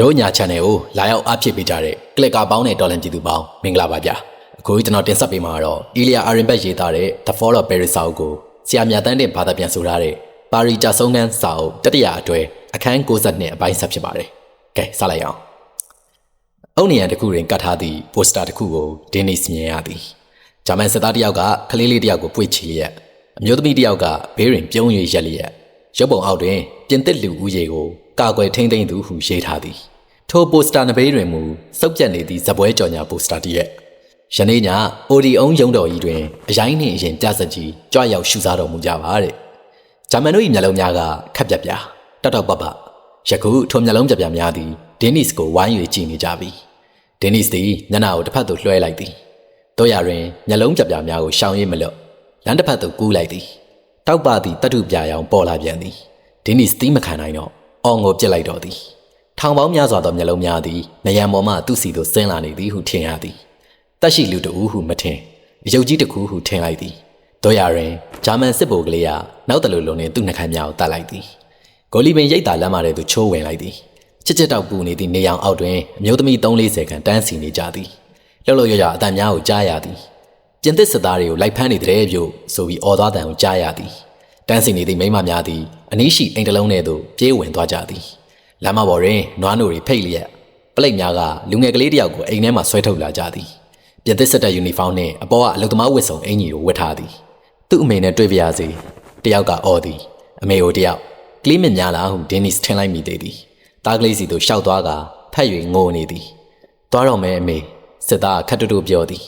တို့ညာ channel ကိုလာရောက်အားဖြစ်ပေးကြတဲ့ကလစ်ကာပေါင်းနဲ့တော်လန်ပြည်သူပေါင်းမင်္ဂလာပါဗျာအခုကျွန်တော်တင်ဆက်ပေးမှာတော့ Ilya Arinbet ရေးသားတဲ့ The Fall of Paris စာအုပ်ကိုဆရာမြတ်တန်းတဲ့ဘာသာပြန်ဆိုထားတဲ့ပါရီကြဆုံးခန်းစာအုပ်တတိယအတွဲအခန်း62အပိုင်းဆက်ဖြစ်ပါတယ်ကဲစလိုက်အောင်အုတ်နေရန်တစ်ခုတွင်ကတ်ထားသည့်ပိုစတာတစ်ခုကိုဒင်းနီစ်မြင်ရသည်ဂျာမန်စစ်သားတစ်ယောက်ကကလေးလေးတစ်ယောက်ကိုပွေ့ချီလျက်အမျိုးသမီးတစ်ယောက်ကဘေးရင်ပြုံး၍ရက်လျက်ရုပ်ပုံအောက်တွင်ပြင်သစ်လူဦးရေကို ကာကွယ်ထိန်းသိမ်းသူဟုရေးထားသည်ထိုပိုစတာနဘေးတွင်မူစုပ်ပြတ်နေသည့်ဇပွဲကြော်ညာပိုစတာတည်းရဲ့ယနေ့ညအိုဒီအုံရုံတော်ကြီးတွင်အရိုင်းနှင့်အရင်ပြဆက်ကြီးကြွရောက်ရှူစားတော်မူကြပါတဲ့ဂျာမန်တို့၏မျက်လုံးများကခက်ပြက်ပြတောက်တောက်ပပယခုထိုမျက်လုံးပြက်ပြများသည်ဒင်းနစ်ကိုဝိုင်း၍ကြည့်နေကြပြီဒင်းနစ်သည်ညနာကိုတစ်ဖက်သို့လွှဲလိုက်သည်တို့ရတွင်မျက်လုံးပြက်ပြများကိုရှောင်ရိပ်မလွတ်လမ်းတစ်ဖက်သို့ကူးလိုက်သည်တောက်ပသည်တတုပြရောင်ပေါ်လာပြန်သည်ဒင်းနစ်သီးမခံနိုင်တော့ အော်ငိုပြစ်လိုက်တော်သည်ထောင်ပေါင်းများစွာသောမျက်လုံးများသည်နယံပေါ်မှသူ့စီသို့ဆင်းလာနေသည်ဟုထင်ရသည်တက်ရှိလူတဦးဟုမထင်အယုတ်ကြီးတစ်ခုဟုထင်လိုက်သည်တို့ရရင်ဂျာမန်စစ်ဗိုလ်ကလေးကနောက်တလူလုံးနဲ့သူ့နှခမ်းများကိုတတ်လိုက်သည်ဂိုလီပင်ရိတ်တာလမ်းမထဲသို့ချိုးဝင်လိုက်သည်ချစ်ချစ်တောက်ပူနေသည့်နေရောင်အောက်တွင်အမျိုးသမီး340ခန့်တန်းစီနေကြသည်လှုပ်လှုပ်ရရအတန်များကိုကြားရသည်ပြင်သစ်စစ်သားတွေကိုလိုက်ဖမ်းနေတဲ့ပြုတ်ဆိုပြီးအော်သွားတန်ကိုကြားရသည်တန်းစီနေသည့်မိန်းမများသည် အနီးရှိအိမ်တစ်လုံးထဲသို့ပြေးဝင်သွားကြသည်လမ်းမပေါ်တွင်နွားနိုတွေဖိတ်လျက်ပလိတ်များကလူငယ်ကလေးတစ်ယောက်ကိုအိမ်ထဲမှဆွဲထုတ်လာကြသည်ပြင်သစ်စစ်တပ်ယူနီဖောင်းနှင့်အပေါ်ကအလုသမားဝတ်စုံအင်ကြီးကိုဝတ်ထားသည်သူ့အမေနဲ့တွေ့ပြရစီတယောက်ကအော်သည်အမေကိုတယောက်ကလေးမြင့်များလားဟုဒင်းနစ်ထင်လိုက်မိသေးသည်တားကလေးစီသို့ရှောက်သွားကဖက်၍ငိုနေသည်သွားတော့မယ်အမေစစ်သားခတ်တူတူပြောသည်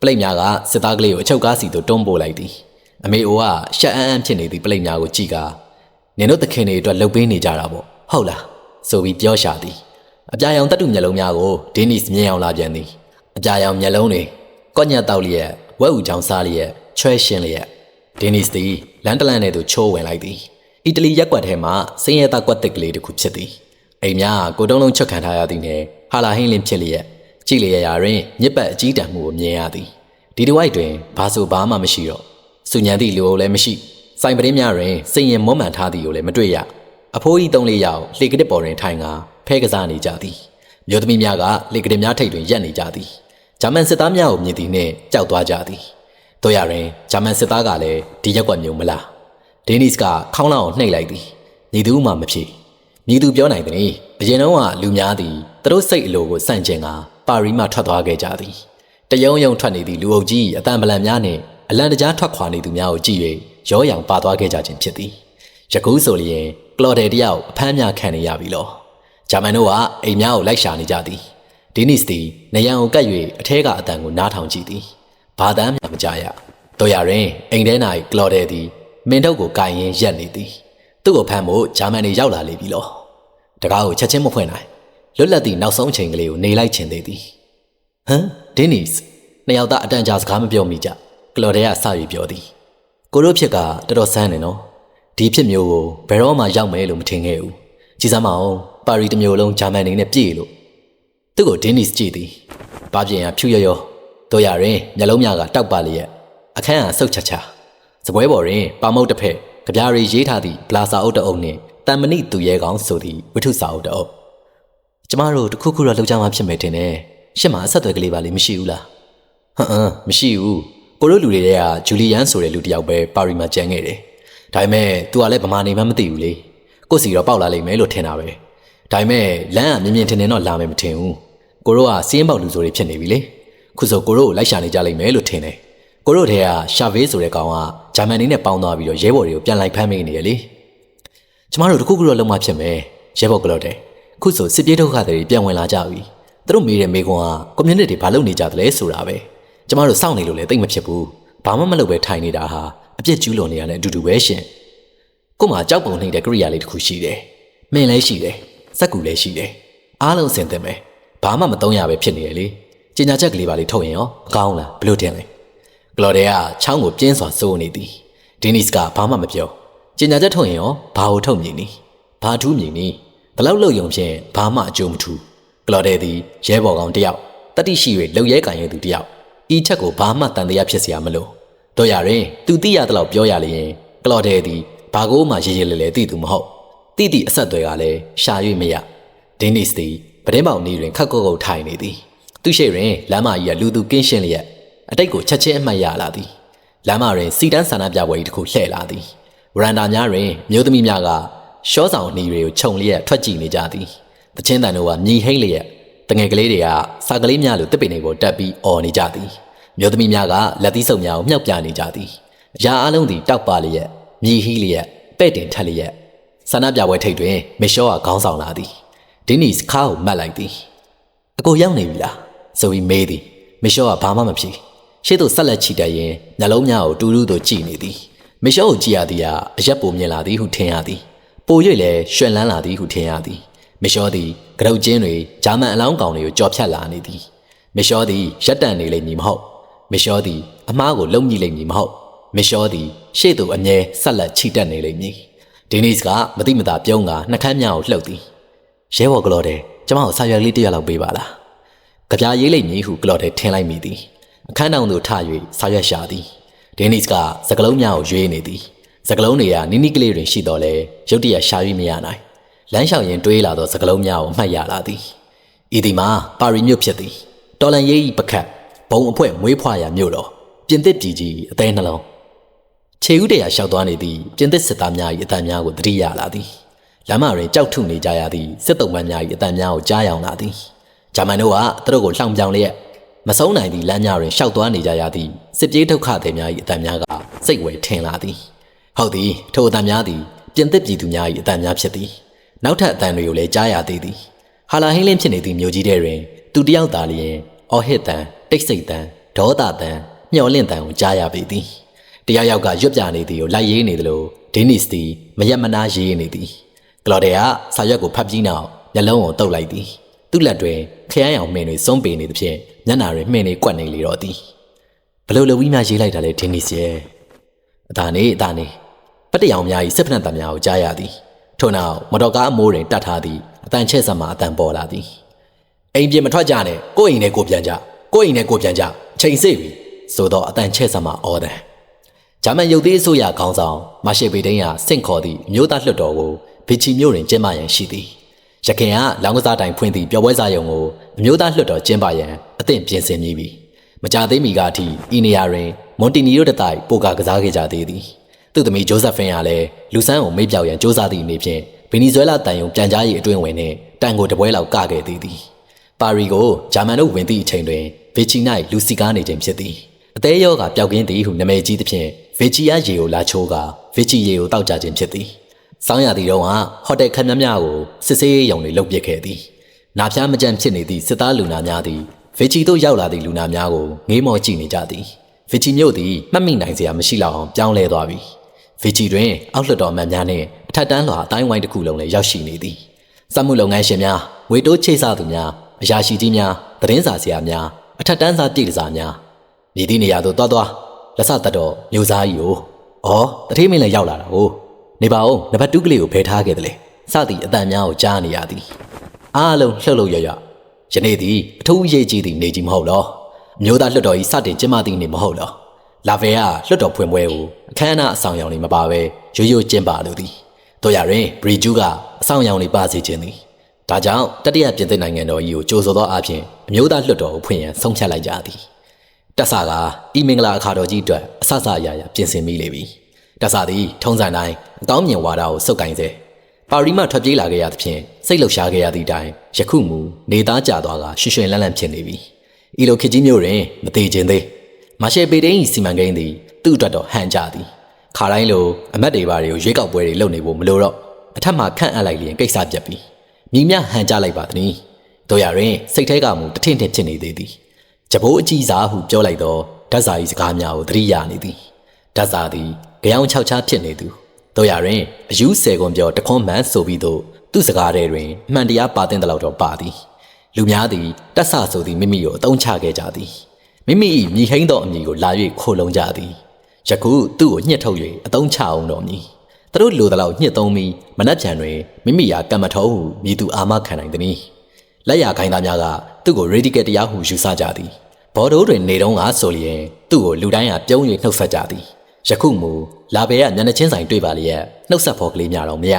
ပလိတ်များကစစ်သားကလေးကိုအချုပ်ကားစီသို့တွန်းပို့လိုက်သည်အမေအိုကရှက်အန်းအန်းဖြစ်နေသည့်ပလိတ်များကိုကြည့်ကာ နင်တို့သခင်တွေအတွက်လှုပ်ပေးနေကြတာပေါ့ဟုတ်လားဆိုပြီးပြောရှာသည်အပြာရောင်တက်တူမျက်လုံးများကိုဒင်းနစ်မြင်အောင်လာပြန်သည်အပြာရောင်မျက်လုံးတွေကော့ညက်တောက်လျက်ဝက်ဥချောင်းစားလျက်ချွဲရှင်းလျက်ဒင်းနစ်သည်လန်တလန်ထဲသို့ချိုးဝင်လိုက်သည်အီတလီရက်ကွက်ထဲမှစင်းရဲသားကွက်တစ်ကလေးတစ်ခုဖြစ်သည်အိမ်များကိုတုံးလုံးချက်ခံထားရသည်နှင့်ဟာလာဟင်းလင်းဖြစ်လျက်ကြည်လျက်ရာတွင်မြစ်ပတ်အကြီးတန်းမှုကိုမြင်ရသည်ဒီတစ်ဝိုက်တွင်ဘာဆိုဘာမှမရှိတော့စူညံသည့်လူအုပ်လည်းမရှိ စိုင်ပရင်းများတွင်စိန်ရင်မွမ်းမှန်ထားသည်ကိုလည်းမတွေ့ရအဖိုးကြီးသုံးလေးယောက်လှေကတစ်ပေါ်တွင်ထိုင်ကာဖဲကစားနေကြသည်မြို့သမီးများကလှေကတစ်များထိပ်တွင်ရက်နေကြသည်ဂျာမန်စစ်သားများကိုမြင်သည်နှင့်ကြောက်သွားကြသည်တို့ရရင်ဂျာမန်စစ်သားကလည်းဒီရက်ကွက်မျိုးမလားဒင်းနစ်ကခေါင်းလောင်းကိုနှိပ်လိုက်သည်ညီသူမှမဖြစ်ညီသူပြောနိုင်သည်အရင်တော့ကလူများသည်သူတို့စိတ်အလိုကိုစန့်ကျင်ကာပါရီမှထွက်သွားခဲ့ကြသည်တယုံယုံထွက်နေသည့်လူအုပ်ကြီးအတန်ပလန်များနှင့်အလန်တကြားထွက်ခွာနေသူများကိုကြည့်၍ ရောရောင်ပါသွားခဲ့ကြခြင်းဖြစ်သည်ယခုဆိုလျင်ကလော်ဒယ်တယောက်အဖမ်းများခံနေရပြီလောဂျာမန်တို့ကအိမ်များကိုလိုက်ရှာနေကြသည်ဒီနစ်သည်နေရန်ကိုကပ်၍အထဲကအတန်ကိုနားထောင်ကြည့်သည်ဘာတမ်းမှမကြရတို့ရရင်အိမ်ထဲ၌ကလော်ဒယ်သည်မင်းတို့ကိုကင်ရင်ရက်နေသည်သူ့ကိုဖမ်းဖို့ဂျာမန်တွေရောက်လာလေပြီလောတကားကိုချက်ချင်းမဖွင့်နိုင်လွတ်လပ်သည့်နောက်ဆုံးအချိန်ကလေးကိုနေလိုက်ချင်သေးသည်ဟမ်ဒင်းနစ်နှစ်ယောက်သားအတန်ကြာစကားမပြောမိကြကလော်ဒယ်ကစ၍ပြောသည် ကိုတို့ဖြစ်ကတော်တော်ဆန်းနေနော်ဒီဖြစ်မျိုးကိုဘယ်တော့မှရောက်မယ်လို့မထင်ခဲ့ဘူးကြည်စမ်းမအောင်ပါရီတစ်မျိုးလုံးဂျာမန်နေနဲ့ပြည့်လို့သူ့ကိုဒင်းနစ်ကြည့်သည်ဘာပြင်ရဖြူရရောတို့ရရင်မျက်လုံးများကတောက်ပါလျက်အခန်းဟာဆုတ်ချာချာစပွဲပေါ်တွင်ပါမုတ်တစ်ဖက်ကြပြားရီရေးထားသည့်ပလာစာအုပ်တအုပ်နှင့်တန်မဏိသူရဲကောင်းဆိုသည့်ဝိထုစာအုပ်တအုပ်ကျမတို့တခုခုတော့လှုပ်ကြမှာဖြစ်မယ်ထင်တယ်ရှစ်မှာအဆက်အသွယ်ကလေးပါလေမရှိဘူးလားဟမ်ဟမ်မရှိဘူး ကိုတို့လူတွေကဂျူလီယန်ဆိုတဲ့လူတစ်ယောက်ပဲပါရီမှာကျန်ခဲ့တယ်ဒါပေမဲ့ तू ကလည်းဗမာနေမှမသိဘူးလေကိုစီတော့ပေါက်လာလိမ့်မယ်လို့ထင်တာပဲဒါပေမဲ့လမ်းကမြင်မြင်ထင်ထင်တော့လာမယ်မထင်ဘူးကိုတို့ကစီးရင်ပေါက်လူဆိုတွေဖြစ်နေပြီလေခုဆိုကိုတို့ကိုလိုက်ရှာနေကြလိမ့်မယ်လို့ထင်တယ်ကိုတို့ထဲကရှာဗေးဆိုတဲ့ကောင်ကဂျာမန်နေနဲ့ပေါင်းသွားပြီးတော့ရဲဘော်တွေကိုပြန်လိုက်ဖမ်းမိနေရလေကျမတို့တခုခုတော့လုံးမဖြစ်မယ်ရဲဘော်ကလို့တဲ့ခုဆိုစစ်ပြေးဒုက္ခတွေပြန်ဝင်လာကြပြီသူတို့မေးတဲ့မေကွန်ကကွန်မြူနတီဘာလုပ်နေကြသလဲဆိုတာပဲ ကျမတို့စောင့်နေလို့လည်းသိမ့်မဖြစ်ဘူးဘာမှမလုပ်ပဲထိုင်နေတာဟာအပြစ်ကျူးလွန်နေရတဲ့အတူတူပဲရှင်ကို့မှာကြောက်ပုံနေတဲ့ကိရိယာလေးတစ်ခုရှိတယ်မင်းလည်းရှိတယ်စက်ကူလည်းရှိတယ်အားလုံးစင်တင်မယ်ဘာမှမသုံးရပဲဖြစ်နေရလေကျင်ညာချက်ကလေးပါလေးထုတ်ရင်ရောမကောင်းလားဘလို့တင်လဲကလော်ဒဲကချောင်းကိုပြင်းစွာစိုးနေသည်ဒီနစ်ကဘာမှမပြောကျင်ညာချက်ထုတ်ရင်ရောဘာကိုထုတ်မြင်နီဘာထူးမြင်နီဘလောက်လုံယုံဖြင့်ဘာမှအကျိုးမထူးကလော်ဒဲသည်ရဲဘော်ကောင်တယောက်တတိရှိ၍လုံရဲကန်ရသူတယောက် ဤချက်ကိုဘာမှတန်တရားဖြစ်စရာမလိုတို့ရရင်သူသိရသလောက်ပြောရလျင်ကလော်ဒဲသည်ဘာကိုမှရေရေလေလေသိသူမဟုတ်တိတိအဆက်အသွယ်ကလည်းရှာ၍မရဒင်းနစ်သည်ပဒင်းပေါင်နေတွင်ခက်ကုတ်ကုတ်ထိုင်နေသည်သူရှိတွင်လမ်းမကြီးကလူသူကင်းရှင်းလျက်အတိတ်ကိုချက်ချင်းအမှတ်ရလာသည်လမ်းမတွင်စီတန်းဆန္ဒပြပွဲကြီးတစ်ခုလှည့်လာသည်ဝရန်တာများတွင်မျိုးသမီးများကရှောဆောင်အနီတွေကိုခြုံလျက်ထွက်ကြည့်နေကြသည်တချင်းတန်တို့ကမြည်ဟိတ်လျက် တငယ်ကလေးတွေကစာကလေးများလိုတစ်ပင်တွေပေါ်တက်ပြီးអော်နေကြသည်မျိုးသမီးများကလက်သီးစုပ်များကိုမြှောက်ပြနေကြသည်အရာအလုံးသည်တောက်ပါလျက်မြည်ဟီးလျက်ပဲ့တင်ထက်လျက်ဆန္ဒပြပွဲထိပ်တွင်မီရှောကခေါင်းဆောင်လာသည်ဒင်းနီစခါကိုမှတ်လိုက်သည်အကိုရောက်နေပြီလားဆိုပြီးမေးသည်မီရှောကဘာမှမဖြေရှေ့သို့ဆက်လက်ချီတက်ရင်နှလုံးများကိုတူတူသို့ကြည့်နေသည်မီရှောကိုကြည့်ရသည်ကအရက်ပုံမြင်လာသည်ဟုထင်ရသည်ပို၍လည်းရွှင်လန်းလာသည်ဟုထင်ရသည် မီရှောသည်ကရုတ်ချင်းတွေဂျာမန်အလောင်းကောင်တွေကိုကြော်ဖြတ်လာနေသည်မီရှောသည်ရက်တန်နေလိမ့်မည်မဟုတ်မီရှောသည်အမားကိုလုံမိလိမ့်မည်မဟုတ်မီရှောသည်ရှေ့သို့အမြဲဆက်လက်ချီတက်နေလိမ့်မည်ဒီနီစ်ကမတိမတာပြုံးကနှကမ်းများကိုလှုပ်သည်ရဲဘော်ကလော်တဲ့ကျမကိုဆာရွက်လေးတစ်ရက်လောက်ပေးပါလားကြပြားရေးလိမ့်မည်ဟုကလော်တဲ့ထင်လိုက်မိသည်အခန်းတောင်သို့ထ၍ဆာရွက်ရှာသည်ဒင်းနစ်ကစကလုံးများကိုရွေးနေသည်စကလုံးတွေကနိနိကလေးတွင်ရှိတော်လဲရုတ်တရက်ရှာ၍မရနိုင် လမ်းလျှောက်ရင်တွေးလာသောစကလုံးများကိုမှတ်ရလာသည်ဤဒီမှာပါရီမြို့ဖြစ်သည်တော်လန်ရေးဤပခတ်ဘုံအဖွဲမွေးဖွာရာမြို့တော်ပြင်သစ်ပြည်ကြီးအသေးနှလုံးခြေဥတရာလျှောက်သွားနေသည့်ပြင်သစ်စစ်သားများ၏အတန်များကိုသတိရလာသည်လမ်းမတွင်ကြောက်ထုနေကြရသည့်စစ်တုံးပန်းများ၏အတန်များကိုကြားယောင်လာသည်ဂျာမန်တို့ကသူတို့ကိုလှောင်ပြောင်လျက်မဆုံးနိုင်သည့်လမ်းများတွင်ရှောက်သွားနေကြရသည့်စစ်ပြေးဒုက္ခသည်များ၏အတန်များကစိတ်ဝဲထင်လာသည်ဟုတ်သည်ထိုအတန်များသည်ပြင်သစ်ပြည်သူများ၏အတန်များဖြစ်သည် နောက်ထပ်အတန်တွေကိုလည်းကြားရသေးသည်ဟာလာဟင်းလင်းဖြစ်နေသည့်မြို့ကြီးထဲတွင်သူတယောက်သာလျင်အော်ဟစ်တန်တိတ်ဆိတ်တန်ဒေါသတန်မျော်လင့်တန်ကိုကြားရပေသည်တယောက်ယောက်ကရွတ်ပြနေသည်ကိုလိုက်ရေးနေသလိုဒင်းနစ်သည်မရက်မနာရေးနေသည်ကလော်ဒေကစာရွက်ကိုဖတ်ပြီးနောက်မျက်လုံးကိုတုပ်လိုက်သည်သူ့လက်တွင်ခရမ်းရောင်မှင်တွေစုံးပေနေသဖြင့်မျက်နာတွင်မှင်တွေကွက်နေလေတော့သည်ဘလို့လဝီများရေးလိုက်တာလေဒင်းနစ်ရဲ့အသာနေအသာနေပတ်တရောင်များ၏စစ်ဖက်နှံများကိုကြားရသည် ထို့နောက်မတော်ကားအမိုးတွင်တတ်ထားသည့်အတန်ချဲ့ဆက်မှအတန်ပေါ်လာသည်အိမ်ပြင်မထွက်ကြနဲ့ကိုယ့်အိမ်နဲ့ကိုပြန်ကြကိုယ့်အိမ်နဲ့ကိုပြန်ကြချိန်စေ့ပြီဆိုတော့အတန်ချဲ့ဆက်မှအော်တယ်ဂျာမန်ရုပ်သေးအစိုးရခေါင်းဆောင်မာရှယ်ဘေဒင်းကစင့်ခေါ်သည့်မြို့သားလွှတ်တော်ကိုဗီချီမြို့တွင်ကျင်းပရန်ရှိသည်ရခင်ကလောင်းကစားတိုင်ဖွင့်သည့်ပျော်ပွဲစားရုံကိုအမျိုးသားလွှတ်တော်ကျင်းပရန်အသင့်ပြင်ဆင်နေပြီမကြသေးမီကအထိဤနေရာတွင်မွန်တီနီယိုတတိုင်ပိုကာကစားခဲ့ကြသေးသည် သူ့သမီးဂျိုးဆက်ဖင်ကလည်းလူဆန်းကိုမေ့ပြောက်ရန်စ조사သည့်အနေဖြင့်ဗီနီဇွဲလားတန်ယုံပြန်ကြားရေးအတွင်းဝင်နှင့်တန်ကိုတပွဲလောက်ကခဲ့သေးသည်ပါရီကိုဂျာမန်တို့ဝင်သည့်အချိန်တွင်ဗီချီ၌လူစီကားနေခြင်းဖြစ်သည်အသေးရောကပျောက်ကင်းသည်ဟုနာမည်ကြီးသဖြင့်ဗီချီယာရေကိုလာချိုးကဗီချီရေကိုတောက်ကြခြင်းဖြစ်သည်စောင်းရသည်တော့ကဟိုတယ်ခန်းများများကိုစစ်ဆေးရုံတွေလုပ်ပစ်ခဲ့သည်နာဖျားမကြမ်းဖြစ်နေသည့်စစ်သားလူနာများသည်ဗီချီတို့ရောက်လာသည့်လူနာများကိုငေးမောကြည့်နေကြသည်ဗီချီမြို့သည်မှတ်မိနိုင်စရာမရှိလောက်အောင်ပြောင်းလဲသွားပြီ ဗီချီတွင်အောက်လွှတ်တော်မှန်များနှင့်အထက်တန်းလွှာအတိုင်းဝိုင်းတစ်ခုလုံးလည်းရောက်ရှိနေသည်စက်မှုလုပ်ငန်းရှင်များငွေတိုးချိတ်ဆသူများအရာရှိကြီးများသတင်းစာဆရာများအထက်တန်းစားပြည်တစားများမြည်သည့်နေရာသို့သွားသွားလက်စတတ်တော်မျိုးစားကြီးကိုဩတထေးမင်းလည်းရောက်လာတာကိုနေပါဦးနံပါတ်2ကလေးကိုဖယ်ထားခဲ့တယ်လေစသည်အတန်များကိုကြားနေရသည်အားလုံးလှုပ်လှုပ်ရရယနေ့သည်အထူးအရေးကြီးသည့်နေကြီးမဟုတ်လောအမျိုးသားလွှတ်တော်၏စတင်ကျင်းပသည့်နေ့မဟုတ်လော လာဗေကလွှတ်တော်ဖွင့်ပွဲကိုအခမ်းအနားအဆောင်အယောင်တွေမပါဘဲရိုးရိုးကျင်းပလိုသည်တို့ရရင်ဘရီဂျူးကအဆောင်အယောင်တွေပါစေခြင်းသည်ဒါကြောင့်တတိယပြင်သစ်နိုင်ငံတော်ကြီးကိုကြိုဆိုသောအဖြစ်အမျိုးသားလွှတ်တော်ကိုဖွင့်ရန်ဆုံးဖြတ်လိုက်ကြသည်တက်ဆာကအီမင်္ဂလာအခါတော်ကြီးအတွက်အဆအဆအရာရာပြင်ဆင်မိလေပြီတက်ဆာသည်ထုံးစံတိုင်းအကောင်းမြင်ဝါဒကိုစုပ်ကိုင်စေပါရီမှထွက်ပြေးလာခဲ့ရသဖြင့်စိတ်လှုပ်ရှားခဲ့ရသည့်တိုင်ယခုမူနေသားကြသွားကရွှင်ရွှင်လန်းလန်းဖြစ်နေပြီဤလိုခေတ်ကြီးမျိုးတွင်မသေးခြင်းသေး မာရှယ်ပေဒင်း၏စီမံကိန်းသည်သူ့အတွက်တော့ဟန်ကြသည်ခါတိုင်းလိုအမတ်တွေပါတွေကိုရွေးကောက်ပွဲတွေလုပ်နေဖို့မလိုတော့အထက်မှာခန့်အပ်လိုက်လျင်ကိစ္စပြတ်ပြီမိမြဟန်ကြလိုက်ပါသည်တို့ရရင်စိတ်ထဲကမူတထင့်ထင့်ဖြစ်နေသေးသည်ကြဘိုးအကြီးစားဟုပြောလိုက်တော့ဓာတ်စာ၏စကားများကိုသတိရနေသည်ဓာတ်စာသည်ကြောင်ချောက်ချားဖြစ်နေသူတို့ရရင်အယူဆယ်ကွန်ပြောတခွန်းမှန်ဆိုပြီးတော့သူ့စကားထဲတွင်မှန်တရားပါတဲ့လောက်တော့ပါသည်လူများသည်တက်ဆဆိုသည်မိမိကိုအတုံးချခဲ့ကြသည် မိမိ၏မြည်ဟိန်းသောအမည်ကိုလာ၍ခိုလုံကြသည်ယခုသူ့ကိုညှစ်ထုတ်၍အတုံးချအောင်တော်မည်သူတို့လိုသလောက်ညှစ်သုံးပြီးမနှက်ပြန်တွင်မိမိရာကံမထောဟုမြည်သူအာမခံနိုင်သည်လက်ရခိုင်းသားများကသူ့ကိုရေဒီကက်တရားဟုယူဆကြသည်ဘော်ဒိုးတွင်နေတော့ကဆိုလျင်သူ့ကိုလူတိုင်းကပြုံး၍နှုတ်ဆက်ကြသည်ယခုမူလာဘယ်ကညနေချင်းဆိုင်တွေ့ပါလျက်နှုတ်ဆက်ဖို့ကလေးများတော့မရ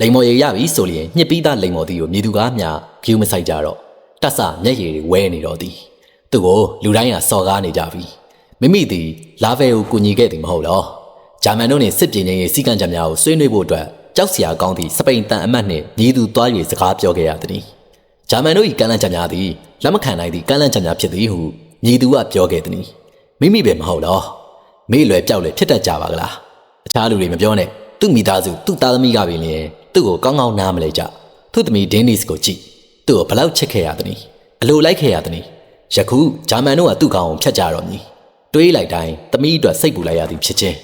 လိန်မော်ရရပြီဆိုလျင်ညှစ်ပြီးသားလိန်မော်သည်ကိုမြေသူကားများဂယူမဆိုင်ကြတော့တတ်ဆမျက်ရည်တွေဝဲနေတော့သည် သူ့ကိုလူတိုင်းကစော်ကားနေကြပြီမိမိသည်လာဗဲကိုကူညီခဲ့သည်မဟုတ်လောဂျာမန်တို့နှင့်စစ်ပြေးခြင်းရဲ့စီကံချက်များကိုဆွေးနွေးဖို့အတွက်ကြောက်စရာကောင်းသည့်စပိန်တန်အမတ်နှင့်ညီသူသွား၍စကားပြောခဲ့ရသည်ဂျာမန်တို့၏ကမ်းလှမ်းချက်များသည်လက်မခံနိုင်သည့်ကမ်းလှမ်းချက်များဖြစ်သည်ဟုညီသူကပြောခဲ့သည်မိမိပဲမဟုတ်လောမိလွယ်ပြောက်လွယ်ဖြစ်တတ်ကြပါကလားအခြားလူတွေမပြောနဲ့သူ့မိသားစုသူ့သားသမီးကပင်လျင်သူ့ကိုကောင်းကောင်းနားမလဲကြသူ့သမီးဒင်းနစ်ကိုကြည့်သူ့ကိုဘလောက်ချစ်ခဲ့ရသနည်းအလိုလိုက်ခဲ့ရသနည်း ယခုဂျာမန်တို့ကသူ့ကောင်ကိုဖျက်ကြတော့မည်တွေးလိုက်တိုင်းသမီးအတွက်စိတ်ပူလိုက်ရသည်ဖြစ်ခြင်း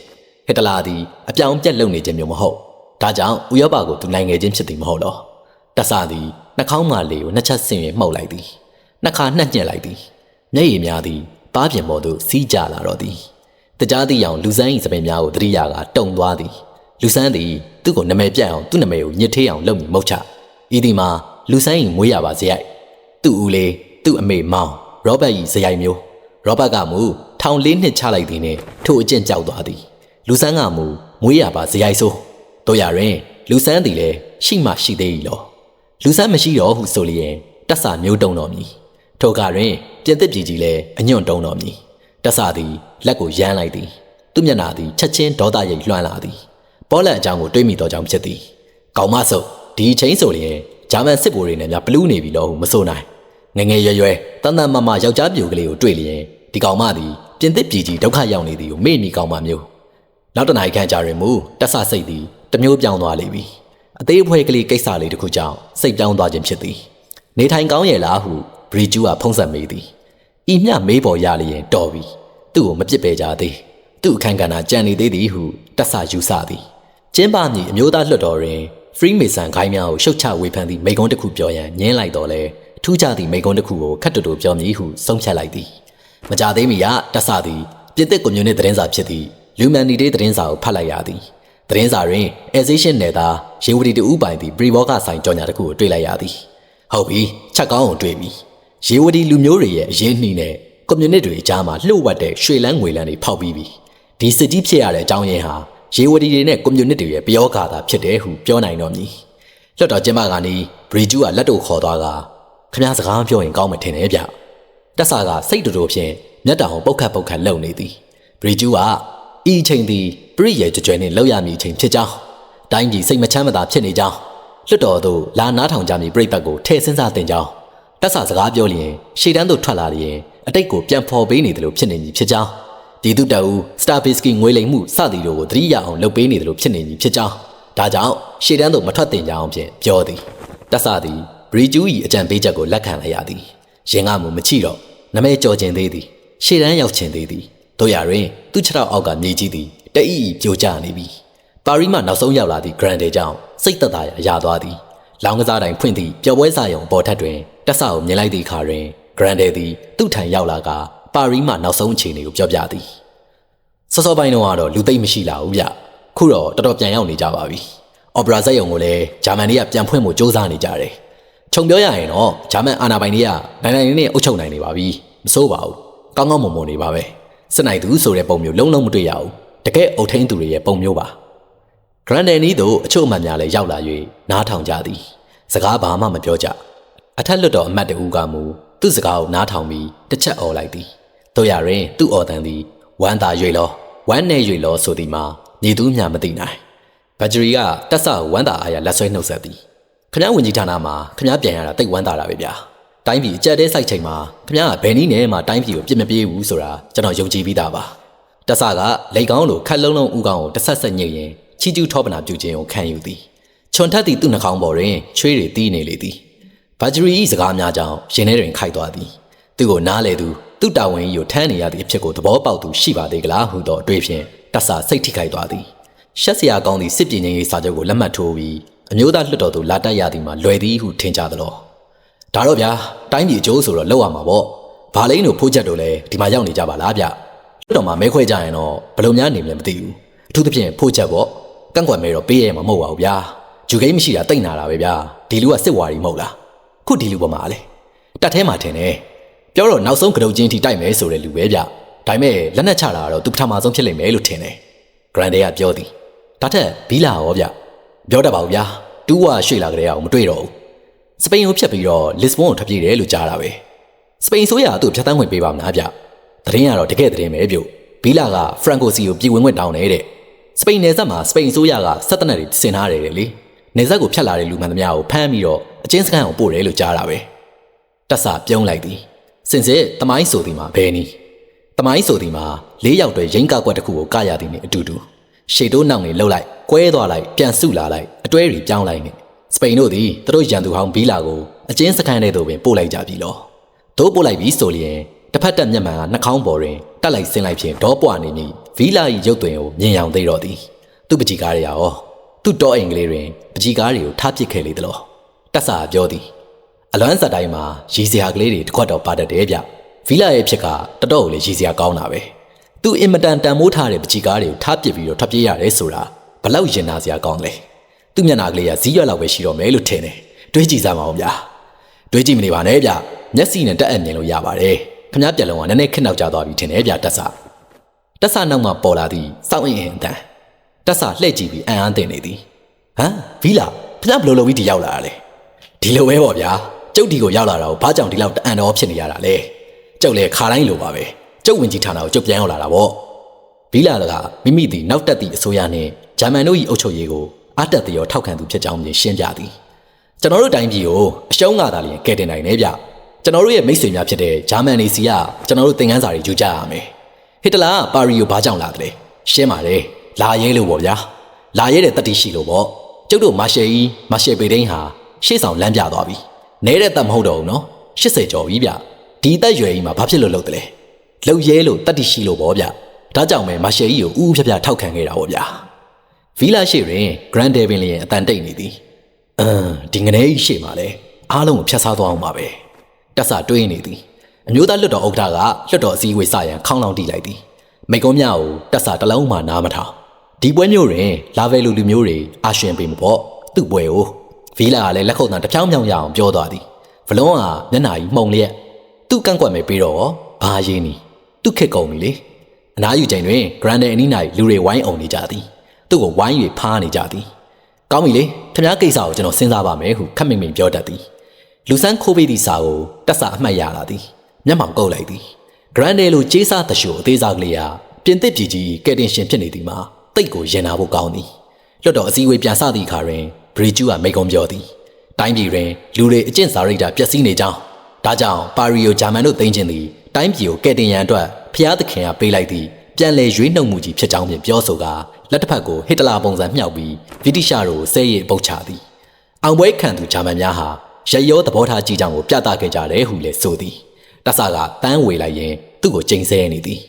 ဟစ်တလာသည်အပြောင်ပြက်လုံနေခြင်းမျိုးမဟုတ်ဒါကြောင့်ဥရောပကိုသူနိုင်ငယ်ခြင်းဖြစ်သည်မဟုတ်တော့တဆသည်နှာခေါင်းမှလေကိုနှစ်ချက်ဆင်ရင်မှုတ်လိုက်သည်နှာခါနှက်ညက်လိုက်သည်မျက်ရည်များသည်ပါးပြင်ပေါ်သို့စီးကြလာတော့သည်တကြားသည့်အောင်လူစမ်း၏စပင်များကိုသတိရကတုံသွားသည်လူစမ်းသည်သူ့ကိုနမဲပြတ်အောင်သူ့နမဲကိုညစ်ထေးအောင်လုပ်မိမုတ်ချဤဒီမှာလူစမ်း၏မွေးရပါစရိုက်သူ့ဦးလေးသူ့အမေမောင် ရောဘတ်၏ဇယိုင်မျိုးရောဘတ်ကမူထောင်လေးနှစ်ချလိုက်သည်နှင့်ထိုအကျင့်ကြောက်သွားသည်လူစမ်းကမူမွေးရပါဇယိုင်ဆိုတို့ရရင်လူစမ်းသည်လည်းရှိမှရှိသေး၏လောလူစမ်းမရှိတော့ဟုဆိုလျင်တက်ဆာမျိုးတုံတော်မည်ထိုကတွင်ပြင်သစ်ပြည်ကြီးလည်းအညွန့်တုံတော်မည်တက်ဆာသည်လက်ကိုရမ်းလိုက်သည်သူ့မျက်နှာသည်ချက်ချင်းဒေါသရိပ်လွှမ်းလာသည်ပေါ်လန်အကြောင်းကိုတွေးမိသောကြောင့်ဖြစ်သည်ကောင်းမဆုပ်ဒီချိန်ဆိုလျင်ဂျာမန်စစ်ဗိုလ်တွေနဲ့များဘလူးနေပြီလို့မဆိုနိုင် ငငယ်ရွယ်ရွယ်တန်တန်မမယောက်ျားပြိုကလေးကိုတွေ့လျင်ဒီကောင်မသည်ပြင်သစ်ပြည်ကြီးဒုက္ခရောက်နေသည်ကိုမေ့မိကောင်မမျိုးနောက်တနိုင်ခန့်ကြာရင်မူတက်ဆစိတ်သည်တမျိုးပြောင်းသွားလိမ့်ပြီအသေးအဖွဲကလေးကိစ္စလေးတစ်ခုကြောင့်စိတ်ပြောင်းသွားခြင်းဖြစ်သည်နေထိုင်ကောင်းရဲ့လားဟုဘရီကျူးကဖုံးဆက်မေးသည်ဤမျှမေးပေါ်ရလျင်တော်ပြီသူ့ကိုမပြစ်ပယ်ကြသေးသူ့အခန်းကဏ္ဍကြံနေသေးသည်ဟုတက်ဆယူဆသည်ကျင်းပမည်အမျိုးသားလွှတ်တော်တွင် Freemason ခိုင်းများကိုရှုတ်ချဝေဖန်သည့်မိကုံးတစ်ခုပြောရန်ညင်းလိုက်တော့လဲ ထူးခြားသည့်မိကုံးတစ်ခုကိုခတ်တူတူပြောမည်ဟုဆုံးဖြတ်လိုက်သည်မကြသေးမီကတက်ဆသည်ပြည်သစ်ကွန်မြူနစ်သတင်းစာဖြစ်သည့်လူမန်နီတေးသတင်းစာကိုဖတ်လိုက်ရသည်သတင်းစာတွင် Association နယ်သားရေဝတီတူပိုင်သည့်ပရီဘောကဆိုင်ကြော်ညာတစ်ခုကိုတွေ့လိုက်ရသည်ဟုတ်ပြီချက်ကောင်းကိုတွေ့ပြီရေဝတီလူမျိုးတွေရဲ့အရင်းနှီးနဲ့ကွန်မြူနစ်တွေအကြားမှာလှုပ်ဝက်တဲ့ရွှေလန်းငွေလန်းတွေဖောက်ပြီးပြီဒီစစ်ကြီးဖြစ်ရတဲ့အကြောင်းရင်းဟာရေဝတီတွေနဲ့ကွန်မြူနစ်တွေရဲ့ပြောကာတာဖြစ်တယ်ဟုပြောနိုင်တော့မည်လွတ်တော်ကျင်းပကနေဘရီဂျူးကလက်တို့ခေါ်သွားက ခမားစကားပြောရင်ကောင်းမှထင်တယ်ဗျတက်ဆာကစိတ်တူတူဖြင့်မျက်တောင်ပုတ်ခတ်ပုတ်ခတ်လုံနေသည်ဘရီဂျူးကဤချိန်သည်ပရိယေကြွကြွနဲ့လောက်ရမည်ချိန်ဖြစ်ကြောင်းတိုင်းပြည်စိတ်မချမ်းမသာဖြစ်နေကြောင်းလွတ်တော်သို့လာနားထောင်ကြမည်ပြိပတ်ကိုထဲစဉ်းစားတင်ကြောင်းတက်ဆာစကားပြောလျင်ရှေ့တန်းသို့ထွက်လာလျင်အတိတ်ကိုပြန်ဖော်ပေးနေတယ်လို့ဖြစ်နေပြီဖြစ်ကြောင်းဒီသူတအူစတာဘစ်စကီငွေလိမ်မှုစသည်တို့ကိုသတိရအောင်လုပ်ပေးနေတယ်လို့ဖြစ်နေပြီဖြစ်ကြောင်းဒါကြောင့်ရှေ့တန်းသို့မထွက်တင်ကြအောင်ဖြင့်ပြောသည်တက်ဆာသည် ဘရီကျူး၏အကြံပေးချက်ကိုလက်ခံလိုက်ရသည်ရင်ကမူမချိတော့နမဲကြော်ကျင်သေးသည်ရှေ့တန်းရောက်ချင်သေးသည်တို့ရရင်သူ့ခြေထောက်အောက်ကမြေကြီးသည်တအီအီပြိုကျနေပြီပါရီမှနောက်ဆုံးရောက်လာသည့်ဂရန်ဒေကြောင့်စိတ်သက်သာရရသွားသည်လောင်ကစားတိုင်ဖွင့်သည့်ပျော်ပွဲစာရုံပေါ်ထက်တွင်တက်ဆာကိုမြင်လိုက်သည့်အခါတွင်ဂရန်ဒေသည်သူ့ထံရောက်လာကပါရီမှနောက်ဆုံးအခြေအနေကိုပြောပြသည်စောစောပိုင်းတော့ကတော့လူသိမ့်မရှိလာဘူးဗျခုတော့တော်တော်ပြန်ရောက်နေကြပါပြီအော်ပရာဇက်ယုံကိုလည်းဂျာမန်တွေကပြန်ဖွင့်ဖို့စ조사နေကြတယ် ခြုံပြောရရင်တော့ဂျာမန်အာဏာပိုင်တွေကနိုင်နိုင်နဲ့အုပ်ချုပ်နိုင်နေပါပြီမစိုးပါဘူးကောင်းကောင်းမွန်မွန်နေပါပဲစစ်နိုင်သူဆိုတဲ့ပုံမျိုးလုံးလုံးမတွေ့ရဘူးတကယ်အုတ်ထင်းသူတွေရဲ့ပုံမျိုးပါဂရန်ဒန်နီးတို့အချို့အမှန်များလည်းရောက်လာ၍နားထောင်ကြသည်စကားဘာမှမပြောကြအထက်လွတ်တော်အမတ်တဦးကမူသူ့စကားကိုနားထောင်ပြီးတစ်ချက်អော်လိုက်သည်တို့ရရင်သူ့အော်တန်သည်ဝမ်းသာ၍လောဝမ်းနဲ့၍လောဆိုသည်မှာညီသူမျှမသိနိုင်ဘဂျရီကတက်ဆဝမ်းသာအားရလက်ဆွဲနှုတ်ဆက်သည် ခမည်းဝင်ကြီးဌာနမှာခမည်းပြန်ရတာတိတ်ဝမ်းသာတာပဲဗျာတိုင်းပြည်အကြက်တဲစိုက်ချိန်မှာခမည်းကဘယ်နည်းနဲ့မှတိုင်းပြည်ကိုပြစ်မပြေးဘူးဆိုတာကျွန်တော်ယုံကြည်ပြီးသားပါတက်ဆကလက်ကောင်းလိုခက်လုံးလုံးဥကောင်းကိုတဆက်ဆက်ညိတ်ရင်ချီကျူးထောပနာပြုခြင်းကိုခံယူသည်ချွန်ထက်သည့်သူ့နှာခေါင်းပေါ်တွင်ချွေးတွေတီးနေလေသည်ဘဂျရီ၏စကားများကြောင့်ရင်ထဲတွင်ခိုက်သွားသည်သူ့ကိုနားလေသူသူ့တာဝန်ကြီးကိုထမ်းနေရသည့်အဖြစ်ကိုသဘောပေါက်သူရှိပါသေးကလားဟုသောအတွေ့ဖြင့်တက်ဆာစိတ်ထိခိုက်သွားသည်ရှက်စရာကောင်းသည့်စစ်ပြေငင်းရေးစာချုပ်ကိုလက်မှတ်ထိုးပြီး အမျိုးသားလွှတ်တော်သို့လာတက်ရသည်မှာလွယ်သည်ဟုထင်ကြသလိုဒါတော့ဗျာတိုင်းပြည်အကျိုးဆိုတော့လောက်ရမှာပေါ့ဘာလိမ့်တို့ဖိုးချက်တို့လည်းဒီမှာရောက်နေကြပါလားဗျလွှတ်တော်မှာမဲခွဲကြရင်တော့ဘယ်လိုများနေမလဲမသိဘူးအထူးသဖြင့်ဖိုးချက်ပေါ့ကန့်ကွက်မဲတော့ပေးရမှာမဟုတ်ပါဘူးဗျာဂျူဂိမ်းမရှိတာတိတ်နာတာပဲဗျာဒီလူကစစ်ဝါရီမဟုတ်လားခုဒီလူပေါ်မှာလေတက်ထဲမှာထင်တယ်ပြောတော့နောက်ဆုံးကတုတ်ချင်းထိတိုက်မယ်ဆိုတဲ့လူပဲဗျဒါပေမဲ့လက်နက်ချတာတော့သူပထမဆုံးဖြစ်လိမ့်မယ်လို့ထင်တယ်ဂရန်ဒေကပြောသည်ဒါထက်ဘီလာရောဗျ ပြောတတ်ပါဘူးဗျာတူတူဝါရွှေ့လာကြတဲ့အောင်မတွေ့တော့ဘူးစပိန်ကိုဖျက်ပြီးတော့လစ်ဘွန်ကိုထွက်ပြေးတယ်လို့ကြားတာပဲစပိန်ဆိုရသူ့ဖြတ်တန်းဝင်ပေးပါမလားဗျသတင်းကတော့တကယ်သတင်းပဲပြုတ်ဘီလာကဖရန်ကိုစီကိုပြည်ဝင်ခွင့်တောင်းတယ်တဲ့စပိန်နယ်စပ်မှာစပိန်ဆိုရကစက်တနက်တွေဆင်ထားတယ်လေနယ်စပ်ကိုဖျက်လာတဲ့လူမှန်သမျှကိုဖမ်းပြီးတော့အချင်းစခန်းကိုပို့တယ်လို့ကြားတာပဲတက်ဆပြုံးလိုက်သည်စင်စစ်တမိုင်းဆိုသည်မှာဘယ်နည်းတမိုင်းဆိုသည်မှာလေးယောက်တွေရင်ကကွက်တစ်ခုကိုကရသည်နဲ့အတူတူ ရှေတိုးနောက်နေလှုပ်လိုက်ကွဲသွားလိုက်ပြန်စုလာလိုက်အတွဲတွေပြောင်းလိုက်နေစပိန်တို့သည်သူတို့ရန်သူဟောင်းဘီလာကိုအချင်းစခန်းထဲသို့ပင်ပို့လိုက်ကြပြီလောတို့ပို့လိုက်ပြီးဆိုလျင်တစ်ဖက်တက်မျက်မှန်ကနှာခေါင်းပေါ်တွင်တက်လိုက်ဆင်းလိုက်ဖြင့်ဒေါပွားနေမည်ဗီလာ၏ရုပ်သွင်းကိုမြင်ရောင်သေးတော့သည်သူ့ပကြီးကားတွေရောသူ့တောအိမ်ကလေးတွင်ပကြီးကားတွေကိုထားပစ်ခဲ့လေသလိုတက်ဆာပြောသည်အလွမ်းစတိုင်းမှာရီစရာကလေးတွေတစ်ခွက်တော့ပါတတ်တယ်ဗျဗီလာရဲ့ဖြစ်ကတတော်ကိုလေရီစရာကောင်းတာပဲ သူအင်မတန်တန်မိုးထားတဲ့ပကြီးကားတွေကိုထားပစ်ပြီးတော့ထွက်ပြေးရတယ်ဆိုတာဘလောက်ရင်နာစရာကောင်းလဲသူ့မျက်နှာကလေးကဇီးရွက်လောက်ပဲရှိတော့မယ်လို့ထင်တယ်တွေးကြည့်စမ်းပါဦးဗျာတွေးကြည့်မနေပါနဲ့ဗျမျက်စိနဲ့တက်အပ်မြင်လို့ရပါတယ်ခမည်းပြက်လုံးကနည်းနည်းခက်နောက်ကျသွားပြီထင်တယ်ဗျတက်ဆာတက်ဆာနောက်မှာပေါ်လာသည့်စောင်းအင်အင်အတန်တက်ဆာလှည့်ကြည့်ပြီးအံ့အားသင့်နေသည်ဟမ်ဗီလာခမည်းဘယ်လိုလုပ်ပြီးဒီရောက်လာတာလဲဒီလိုပဲပေါ့ဗျာကျုပ်ဒီကိုရောက်လာတာကိုဘာကြောင့်ဒီလောက်တအံ့တော်ဖြစ်နေရတာလဲကျုပ်လည်းခါတိုင်းလိုပါပဲ ကျုပ်ဝင်ကြီးဌာနကိုကျုပ်ပြန်ရောက်လာတာပေါ့ဗီလာကမိမိသည်နောက်တက်သည့်အစိုးရနှင့်ဂျာမန်တို့၏အုပ်ချုပ်ရေးကိုအတက်တရောထောက်ခံသူဖြစ်ကြောင်းမြင်ရှင်းပြသည်ကျွန်တော်တို့တိုင်းပြည်ကိုအရှုံးကသာလျှင်ကဲတင်နိုင်နေဗျကျွန်တော်တို့ရဲ့မိတ်ဆွေများဖြစ်တဲ့ဂျာမန်နေစီကကျွန်တော်တို့သင်ခန်းစာတွေယူကြရမယ်ဟစ်တလာကပါရီကိုဘာကြောင့်လာတယ်လဲရှင်းပါတယ်လာရဲလို့ပေါ့ဗျာလာရဲတဲ့တတိရှိလို့ပေါ့ကျုပ်တို့မာရှယ်ကြီးမာရှယ်ပေဒိန်းဟာရှေ့ဆောင်လမ်းပြသွားပြီနဲတဲ့တက်မဟုတ်တော့ဘူးနော်80ကျော်ပြီဗျဒီတက်ရွယ်ကြီးမှာဘာဖြစ်လို့လုပ်တယ်လဲ လှုပ်ရဲလို့တတိရှိလို့ပေါ့ဗျဒါကြောင့်ပဲမာရှယ်ကြီးကိုဥဥဖြဖြထောက်ခံခဲ့တာပေါ့ဗျာဗီလာရှိတွင် Grand Devil ရဲ့အတန်တိတ်နေသည်အင်းဒီငနေကြီးရှိမှလဲအားလုံးကိုဖျက်ဆားသွားအောင်ပါပဲတက်ဆာတွေးနေသည်အမျိုးသားလွတ်တော်ဥက္ကဋ္ဌကလွတ်တော်အစည်းအဝေးစရန်ခေါင်းလောင်းတီးလိုက်သည်မိကုံးမြကိုတက်ဆာတလုံးမှနားမထောင်ဒီပွဲမျိုးတွင်လာဗယ်လူလူမျိုးတွေအာရှင်ပေမပေါ့သူ့ပွဲကိုဗီလာကလည်းလက်ခုပ်တန်တဖြောင်းဖြောင်းရအောင်ပြောသွားသည်ဘလုံးကမျက်နှာကြီးမှုံလျက်သူ့ကန့်ကွက်မယ်ပြီးတော့ဘာရင်းနီ သူ့ခက်ကုန်ပြီလေအနားယူချိန်တွင် Grand အနီး၌လူတွေဝိုင်းအောင်နေကြသည်သူ့ကိုဝိုင်း၍ဖားနေကြသည်ကောင်းပြီလေခမ ्या ကိစ္စကိုကျွန်တော်စဉ်းစားပါမယ်ဟုခက်မိန်မိန်ပြောတတ်သည်လူဆန်းခိုးပေးသည့်စာကိုတက်စာအမှတ်ရလာသည်မျက်မှောင်ကုတ်လိုက်သည် Grande လိုကြေးစားတရှို့အသေးစားကလေးဟာပြင်သစ်ပြည်ကြီးကဲတင်ရှင်ဖြစ်နေသည်မှာတိတ်ကိုရင်နာဖို့ကောင်းသည်လွတ်တော်အစည်းအဝေးပြန်စသည့်အခါတွင်ဘရီကျူကမိကုံပြောသည်တိုင်းပြည်တွင်လူတွေအကျင့်စာရိတ္တပျက်စီးနေကြောင်းဒါကြောင့်ပါရီယိုဂျာမန်တို့သိမ်းခြင်းသည် တိုင်းပြည်ကိုကဲတင်ရန်အတွက်ဖျားသခင်ကပေးလိုက်သည့်ပြန်လည်ရွေးနှုတ်မှုကြီးဖြစ်ကြောင်းဖြင့်ပြောဆိုကာလက်တစ်ဖက်ကိုဟစ်တလာပုံစံမြှောက်ပြီးဗြိတိရှတို့ဆဲရည်ပုတ်ချသည်အောင်ပွဲခံသူဂျာမန်များဟာရရောသဘောထားကြီးကြောင်ကိုပြသခဲ့ကြတယ်ဟုလည်းဆိုသည်တဆာကတန်းဝေလိုက်ရင်သူ့ကိုချိန်ဆနေသည်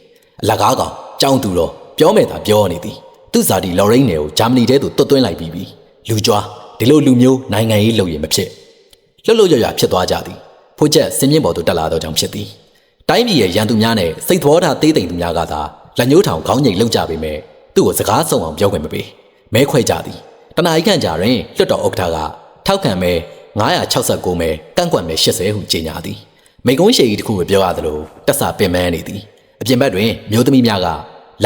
အလကားကောင်ကြောင်းသူတော့ပြောမယ်သာပြောနေသည်သူ့ဇာတိလော်ရိန်နယ်ကိုဂျာမနီထဲသို့တွတ်သွင်းလိုက်ပြီးပြီလူကြွားဒီလိုလူမျိုးနိုင်ငံရေးလုပ်ရင်မဖြစ်လှုပ်လှုပ်ရရဖြစ်သွားကြသည်ဖိုးချက်စင်မြင့်ပေါ်သို့တက်လာတော့ကြောင့်ဖြစ်သည် တိုင်းပြည်ရဲ့ရန်သူများနဲ့စိတ်သဘောထားသေးသိမ်သူများကသာလက်ညှိုးထောင်ခေါင်းငိတ်လောက်ကြပေမဲ့သူ့ကိုစကားဆုံးအောင်ပြောခွင့်မပေးမဲခွဲကြသည်တနာ ਈ ခန့်ကြာတွင်လွတ်တော်ဥက္ကဋ္ဌကထောက်ခံမဲ969မဲကန့်ကွက်မဲ80ဟုကြေညာသည်မိကုန်းရှေကြီးတစ်ခုကိုပြောရသလိုတက်ဆာပင်ပန်းနေသည်အပြင်ဘက်တွင်မျိုးသမီးများက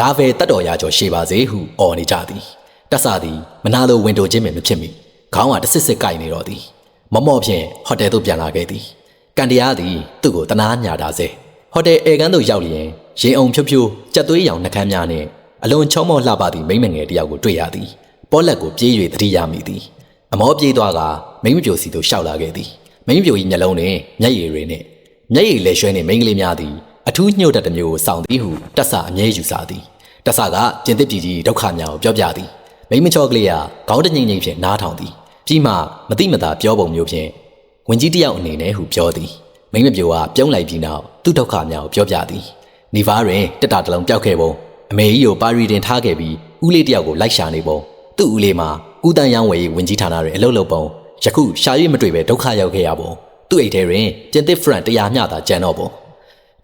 လာဗယ်တတ်တော်ရကျော်ရှေပါစေဟုအော်နေကြသည်တက်ဆာသည်မနာလိုဝင်တိုခြင်းပင်မဖြစ်မီခေါင်းကတဆစ်စစ်ကိုက်နေတော့သည်မမော့ဖြင့်ဟိုတယ်သို့ပြန်လာခဲ့သည်ကန်တရားသည်သူ့ကိုတနာညာတာစေ ဟိုတယ်အေကန်းသို့ရောက်လျင်ရင်အောင်ဖြိုးဖြိုးကြက်သွေးရောင်နှကမ်းများနှင့်အလွန်ချောမောလှပသည့်မိမ့်မငယ်တယောက်ကိုတွေ့ရသည်ပေါ်လက်ကိုပြေး၍တတိယမိသည်အမောပြေးသွားကမိမ့်မပြိုစီသို့ရှောက်လာခဲ့သည်မိမ့်ပြို၏မျက်လုံးတွင်မျက်ရည်တွေနှင့်မျက်ရည်လဲရွှဲနှင့်မိန်းကလေးများသည်အထူးညှို့တတ်တဲ့မျိုးကိုစောင့်သည်ဟုတက်ဆအမြဲယူစားသည်တက်ဆကကျင်သစ်ပြည်ကြီးဒုက္ခများကိုပြောပြသည်မိမ့်မချောကလေးကခေါင်းတငိမ့်ငိမ့်ဖြင့်နားထောင်သည်ပြီးမှမတိမတာပြောပုံမျိုးဖြင့်ဝင်ကြီးတယောက်အနေနဲ့ဟုပြောသည်မိမ့်မပြိုကပြုံးလိုက်ပြီးနောက် သူ့ဒုက္ခများကိုပြောပြသည်နေဗားတွင်တက်တာတလုံးပျောက်ခဲ့ပုံအမေကြီးကိုပါရီတင်ထားခဲ့ပြီးဦးလေးတယောက်ကိုလိုက်ရှာနေပုံသူ့ဦးလေးမှာကုတန်ရောင်းဝယ်ရေးဝင်ကြီးဌာနတွေအလုပ်လုပ်ပုံယခုရှာ၍မတွေ့ပဲဒုက္ခရောက်ခဲ့ရပုံသူ့အိတ်ထဲတွင်ပြင်သစ်ဖရန့်တရားမျှသာကြံတော့ပုံ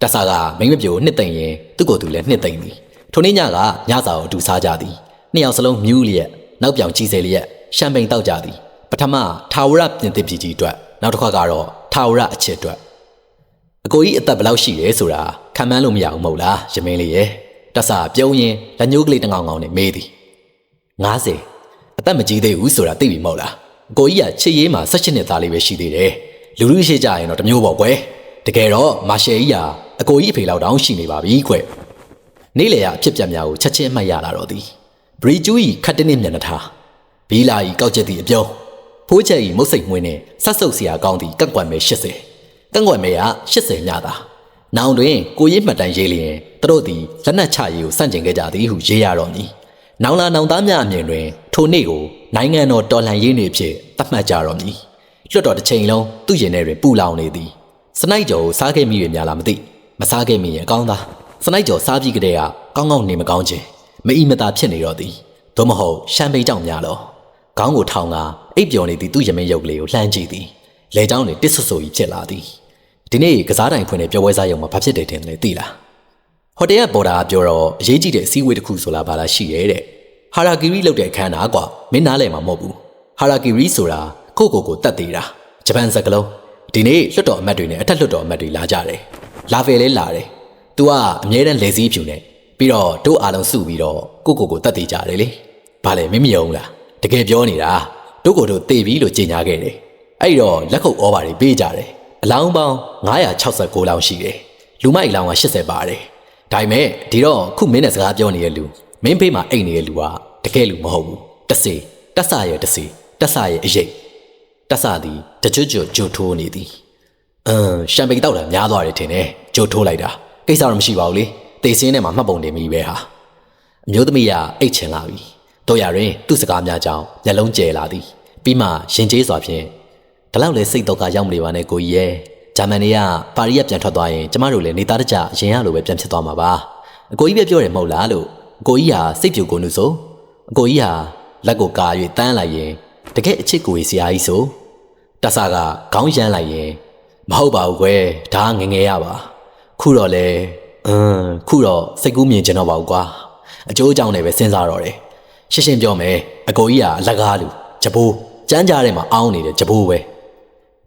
တဆာကမိမ့်မပြိုနှစ်သိမ့်ရင်သူ့ကိုယ်သူလည်းနှစ်သိမ့်သည်ထိုနေ့ညကညစာကိုအတူစားကြသည်နှစ်ယောက်စလုံးမြူးလျက်နောက်ပြောင်ကြီးစေလျက်ရှမ်ပိန်တောက်ကြသည်ပထမထာဝရပြင်သစ်ပြည်ကြီးအတွက်နောက်တစ်ခါကတော့ထာဝရအချစ်အတွက် အကိုကြီးအသက်ဘယ်လောက်ရှိရဲဆိုတာခံမှန်းလို့မရဘူးမဟုတ်လားရမင်းလေးရဲ့တဆာပြုံးရင်လက်ညှိုးကလေးတငောင်ငောင်နဲ့မေးသည်90အသက်မကြီးသေးဘူးဆိုတာသိပြီမဟုတ်လားအကိုကြီးကချစ်ရေးမှာ16နှစ်သားလေးပဲရှိသေးတယ်လူလူရှိကြရင်တော့တမျိုးပေါ့ကွယ်တကယ်တော့မာရှယ်ကြီးဟာအကိုကြီးအဖေလောက်တောင်ရှိနေပါပြီကွယ်နေ့လေရအဖြစ်ပြက်များကိုချက်ချင်းမှတ်ရလာတော့သည်ဘရီကျူးဤခတ်တနစ်မျက်နှာထားဘီလာဤကောက်ချက်သည်အပြုံးဖိုးချက်ဤမုတ်စိတ်မွေးနဲ့ဆက်ဆုပ်စရာကောင်းသည်ကက်ကွန်ပဲ80 ကန့်ကွက်မဲက80ညတာနောင်တွင်ကိုရစ်မှတ်တမ်းရေးလျင်သူတို့သည်လက်နက်ချရေးကိုစန့်ကျင်ခဲ့ကြသည်ဟုရေးရတော့မည်နောင်လာနောင်သားများအမြင်တွင်ထိုနေ့ကိုနိုင်ငံတော်တော်လှန်ရေးနေ့ဖြင့်သတ်မှတ်ကြတော့မည်လွတ်တော်တစ်ချိန်လုံးသူ့ရင်ထဲတွင်ပူလောင်နေသည်စနိုက်ကျော်ကိုစားခဲ့မိရများလားမသိမစားခဲ့မိရင်အကောင်းသားစနိုက်ကျော်စားပြီးကြတဲ့ကကောင်းကောင်းနေမကောင်းခြင်းမအီမသာဖြစ်နေတော့သည်သို့မဟုတ်ရှမ်းပိတ်ကြောင့်များလောခေါင်းကိုထောင်ကအိပ်ပျော်နေသည့်သူ့ရမင်းရုပ်ကလေးကိုလှမ်းကြည့်သည်လေချောင်းတွေတစ်ဆွဆူကြီးဖြစ်လာသည် ဒီနေ့ကစားတိုင်ဖွင့်တဲ့ပျော်ပွဲစားရုံမှာဘာဖြစ်တယ်ထင်တယ်လဲသိလားဟိုတယ်ကပေါ်တာပြောတော့အရေးကြီးတဲ့အစည်းအဝေးတစ်ခုဆိုလာပါလားရှိရဲ့တဲ့ဟာရာဂီရီလုပ်တဲ့အခမ်းအနားကွာမင်းနားလည်မှာမဟုတ်ဘူးဟာရာဂီရီဆိုတာကိုကိုကိုတတ်သေးတာဂျပန်စကလုံးဒီနေ့လွတ်တော်အမတ်တွေနဲ့အထက်လွတ်တော်အမတ်တွေလာကြတယ်လာဖယ်လဲလာတယ်။ तू ကအမြဲတမ်းလေစည်းဖြူနေပြီးတော့တို့အားလုံးစုပြီးတော့ကိုကိုကိုတတ်သေးကြတယ်လေ။ဘာလဲမင်းမယုံလား။တကယ်ပြောနေတာတို့ကိုတို့တေပြီလို့ကြေညာခဲ့တယ်။အဲ့တော့လက်ခုပ်ဩဘာတွေပေးကြတယ်။ အလောင်းပေါင်း969လောင်းရှိတယ်။လူမိုက်လောင်းက80ပါတယ်။ဒါပေမဲ့ဒီတော့ခုမင်းနဲ့စကားပြောနေတဲ့လူမင်းဖေးမှာအိတ်နေတဲ့လူကတကယ်လူမဟုတ်ဘူး။တစေတက်ဆရဲ့တစေတက်ဆရဲ့အရေးတက်ဆသည်တကြွကြွကြိုထိုးနေသည်။အမ်ရှမ်ပိန်တောက်တာများသွားတယ်ထင်တယ်။ကြိုထိုးလိုက်တာ။ကိစ္စတော့မရှိပါဘူးလေ။တေစင်းထဲမှာမှတ်ပုံတင်မိပဲဟာ။အမျိုးသမီးကအိတ်ချင်လာပြီ။တို့ရရင်သူ့စကားများကြောင့်မျက်လုံးကျယ်လာသည်။ပြီးမှရင်ကျေးစွာဖြင့် ဒီလောက်လေစိတ်တော့ကရောက်မနေပါနဲ့ကိုကြီးရဲ့ဂျာမန်တွေကပါရီကပြန်ထွက်သွားရင်ကျမတို့လည်းနေသားတကြအရင်ရလိုပဲပြန်ဖြစ်သွားမှာပါအကိုကြီးပဲပြောတယ်မဟုတ်လားလို့အကိုကြီးဟာစိတ်ပြူကိုနုဆိုအကိုကြီးဟာလက်ကိုကာ၍တန်းလိုက်ရင်တကယ်အချစ်ကိုကြီးဆရာကြီးဆိုတဆာကခေါင်းရမ်းလိုက်ရင်မဟုတ်ပါဘူးကွယ်ဒါငငယ်ရပါခုတော့လေအင်းခုတော့စိတ်ကူးမြင်ကျင်တော့ပါဘူးကွာအကျိုးအကြောင်းနဲ့ပဲစဉ်းစားတော့တယ်ရှင်းရှင်းပြောမယ်အကိုကြီးကအလကားလူဂျပိုးကြမ်းကြတဲ့မှာအောင်းနေတဲ့ဂျပိုးပဲ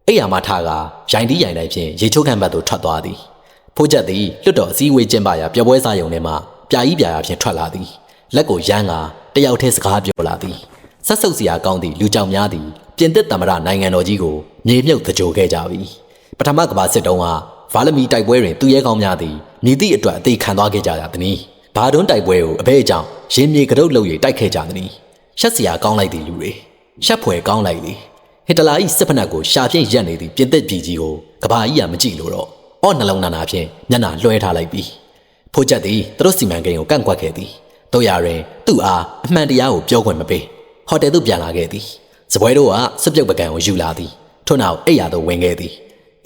အဲ့ရမှာထားကရိုင်တီးရိုင်တိုင်းဖြင့်ရေချိုးခံဘတ်သို့ထွက်သွားသည်ဖိုးချက်သည်လွတ်တော်အစည်းအဝေးကျင်းပရာပျော်ပွဲစားရုံထဲမှပြာကြီးပြာရာဖြင့်ထွက်လာသည်လက်ကိုရမ်းကတယောက်တည်းစကားပြောလာသည်ဆက်ဆုပ်စရာကောင်းသည့်လူကြောင်များသည်ပြင်သစ်သမ္မတနိုင်ငံတော်ကြီးကိုမြေမြုပ်သကြိုခဲ့ကြပြီပထမကမ္ဘာစစ်တုန်းကဗာလမီတိုက်ပွဲတွင်သူရဲကောင်းများသည်မြည်သည့်အတွက်အသေးခံသွားခဲ့ကြရသည်။ဘာတွန်းတိုက်ပွဲကိုအဘဲအကြောင်းရင်းမြေကရုတ်လုပ်၍တိုက်ခဲ့ကြသည်။ရှက်စရာကောင်းလိုက်သည်လူတွေရှက်ဖွယ်ကောင်းလိုက်သည် ဟစ်တလာ၏စစ်ဖက်နှက်ကိုရှာဖြင့်ရက်နေသည့်ပြင်သစ်ပြည်ကြီးကိုကဘာကြီးကမကြည့်လို့တော့အော့နှလုံးနာနာဖြင့်မျက်နှာလွှဲထားလိုက်ပြီဖိုးချက်သည်သူတို့စီမံကိန်းကိုကန့်ကွက်ခဲ့သည်တို့ရရင်သူ့အားအမှန်တရားကိုပြောခွင့်မပေးဟိုတယ်သို့ပြန်လာခဲ့သည်စပွဲတို့ကစပြုတ်ပကံကိုယူလာသည်ထို့နောက်အိယာသို့ဝင်ခဲ့သည်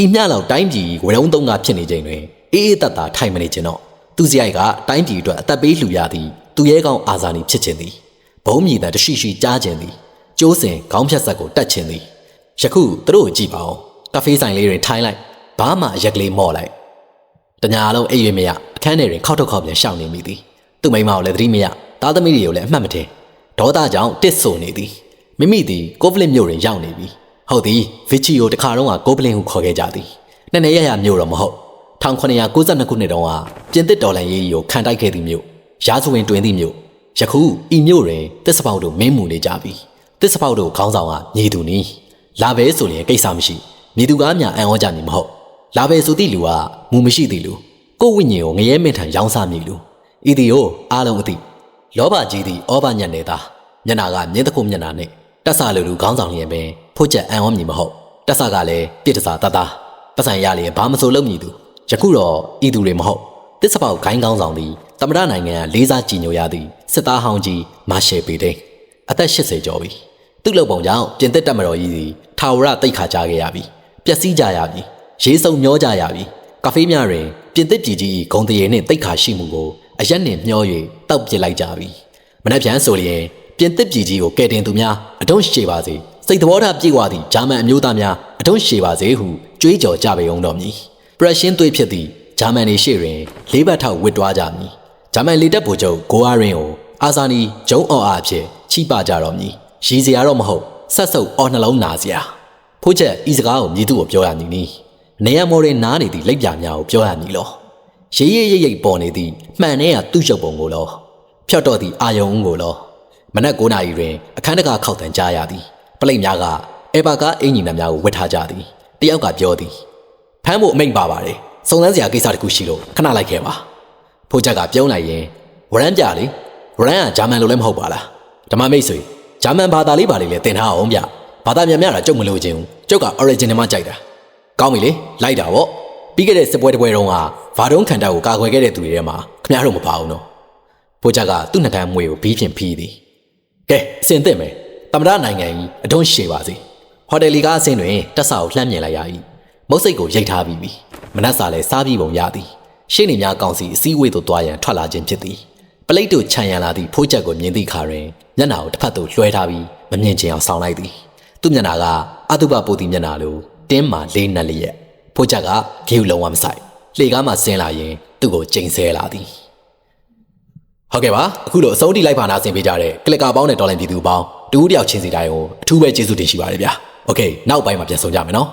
ဤမျှလောက်တိုင်းပြည်ဝရုံသုံးကဖြစ်နေချိန်တွင်အေးအေးတတ်တာထိုင်မနေခြင်းတော့သူစရိုက်ကတိုင်းပြည်အတွက်အသက်ပေးလှူရသည်သူရဲကောင်းအာဇာနည်ဖြစ်ခြင်းသည်ဘုံမြည်တဲ့တရှိရှိကြားခြင်းသည် ကျိုးစင်ခေါင်းဖြတ်ဆက်ကိုတတ်ခြင်းသည်ယခုသူတို့ကိုကြည့်ပါဦးကဖေးဆိုင်လေးတွေထိုင်းလိုက်ဘာမှအရက်ကလေးမော့လိုက်တညာလုံးအိပ်ရွေးမရအခန်းထဲတွင်ခောက်ထုတ်ခောက်ပြန်ရှောင်နေမိသည်သူ့မိမကိုလည်းသတိမရသားသမီးတွေကိုလည်းအမှတ်မထင်ဒေါသကြောင့်တစ်ဆိုနေသည်မိမိသည်ကိုဗလစ်မြို့တွင်ရောက်နေပြီဟုတ်သည်ဗီချီကိုတခါတော့ကကိုဗလင်ကိုခေါ်ခဲ့ကြသည်နှစ်နေရရမြို့တော့မဟုတ်1992ခုနှစ်တုန်းကပြင်သစ်တော်လှန်ရေးကိုခံတိုက်ခဲ့သည့်မြို့ရာဇဝင်တွင်သည့်မြို့ယခုဤမြို့တွင်တစ္ဆပေါက်တို့မင်းမူနေကြပြီ တစ္ဆပေါက်တို့ခေါင်းဆောင်ကညီသူနီးလာပဲဆိုရင်ကိစ္စမရှိမိသူကားများအံ့ဩကြမည်မဟုတ်လာပဲဆိုသည့်လူကမူမရှိသည့်လူကိုဝိညာဉ်ကိုငရဲမင်းထံရောင်းစားမည်လူဤသည်ကိုအားလုံးအသိလောဘကြီးသည်ဩဘညံ့နေတာမျက်နာကမြင်းတခုမျက်နာနဲ့တက်ဆာလူလူခေါင်းဆောင်လျင်ပင်ဖို့ချက်အံ့ဩမည်မဟုတ်တက်ဆာကလည်းပြစ်တစားတသားပတ်စံရလျင်ဘာမဆိုလုပ်မည်သူယခုတော့ဤသူတွေမဟုတ်တစ္ဆပေါက်ဂိုင်းကောင်းဆောင်သည်တမရနိုင်ငံကလေးစားကြည်ညိုရသည့်စစ်သားဟောင်းကြီးမာရှယ်ပေတိန်အသက်80ကျော်ပြီ သူ့လုံပုံကြောင့်ပြင်သစ်တပ်မတော်ကြီးသည်ထာဝရတိတ်ခါကြခဲ့ရပြီပျက်စီးကြရပြီရေးစုံမျောကြရပြီကာဖေးများတွင်ပြင်သစ်ပြည်ကြီးဂုံတရေနှင့်တိတ်ခါရှိမှုကိုအရက်နှင့်မျော၍တောက်ပစ်လိုက်ကြပြီမနှက်ပြန်ဆိုလျင်ပြင်သစ်ပြည်ကြီးကိုကယ်တင်သူများအတုံးရှည်ပါစေစိတ်သဘောထားပြည့်ဝသည့်ဂျာမန်အမျိုးသားများအတုံးရှည်ပါစေဟုကြွေးကြော်ကြပေအောင်တော်မူပရက်ရှင်းသွေးဖြစ်သည့်ဂျာမန်နေရှိတွင်လေးဘတ်ထောက်ဝစ်တွားကြမည်ဂျာမန်လေတပ်ဗိုလ်ချုပ်ဂိုအာရင်ကိုအာဇာနီဂျုံအော်အားဖြင့်ချိပကြတော်မည် ရည်စရာတော့မဟုတ်ဆက်ဆုပ်အော်နှလုံးနာစရာဖိုးချက်ဤစကားကိုမြည်သူကိုပြောရမည်နီနေရမော်ရင်နားနေသည့်လက်ပြများကိုပြောရမည်လောရေးရေးရိပ်ရိပ်ပေါ်နေသည့်မှန်တဲ့ကသူ့ရုပ်ပုံကိုလောဖြော့တော့သည့်အာယုံကိုလောမနက်9နာရီတွင်အခန်းတကာခောက်တန်ကြားရသည်ပလိတ်များကအေဘာကအင်ဂျင်နာများကိုဝတ်ထားကြသည်တယောက်ကပြောသည်ဖမ်းဖို့အမိန့်ပါပါတယ်စုံစမ်းစရာကိစ္စတစ်ခုရှိလို့ခဏလိုက်ခဲ့ပါဖိုးချက်ကပြုံးလိုက်ရင်ဝရမ်းပြလေဝရမ်းကဂျာမန်လိုလည်းမဟုတ်ပါလားဓမ္မမိတ်ဆွေ ဂျာမန်ဘာသာလေးပါလေးလည်းသင်ထားအောင်ဗျဘာသာမြန်များတာကြုံမလို့ခြင်းဘူးကျုပ်က original မှကြိုက်တာကောင်းပြီလေလိုက်တာဗောပြီးခဲ့တဲ့စစ်ပွဲတစ်ပွဲတုန်းကဗာဒုံခန္ဓာကိုကာကွယ်ခဲ့တဲ့သူတွေထဲမှာခင်ဗျားတို့မပါဘူးနော်ဖိုးချက်ကသူ့နှကမ်းမွေကိုဘီးဖြင့်ဖီးသည်ကဲအစင်သင့်မယ်တမရနိုင်ငံကြီးအတွန်းရှည်ပါစေဟိုတယ်လီကအစင်တွင်တက်စာကိုလှမ်းမြင်လိုက်ရ၏မုတ်စိတ်ကိုရိတ်ထားပြီးပြီမနက်စာလည်းစားပြီးပုံရသည်ရှေ့နေများကောင်စီအစည်းအဝေးသို့တွားရန်ထွက်လာခြင်းဖြစ်သည် ပလိတ်တို့ခြံရန်လာသည့်ဖိုးချက်ကိုမြင်သည့်ခါတွင်မျက်နှာကိုတစ်ဖက်သို့လွှဲထားပြီးမမြင်ချင်အောင်ဆောင်လိုက်သည်သူ့မျက်နှာကအတုပပိုတီမျက်နှာလိုတင်းမာလေးနက်လျက်ဖိုးချက်ကဂေးကိုလုံးဝမဆိုင်လှေကားမှဆင်းလာရင်သူ့ကိုချိန်ဆလာသည် ဟုတ်ကဲ့ပါအခုလိုအဆုံးထိလိုက်ပါနာဆင်ပေးကြတဲ့ကလစ်ကာပေါင်းတဲ့တော်လိုင်းပြည်သူပေါင်းတူဦးတယောက်ချင်းစီတိုင်းကိုအထူးပဲကျေးဇူးတင်ရှိပါတယ်ဗျာโอเคနောက်ပိုင်းမှာပြန်ဆောင်ကြမယ်နော်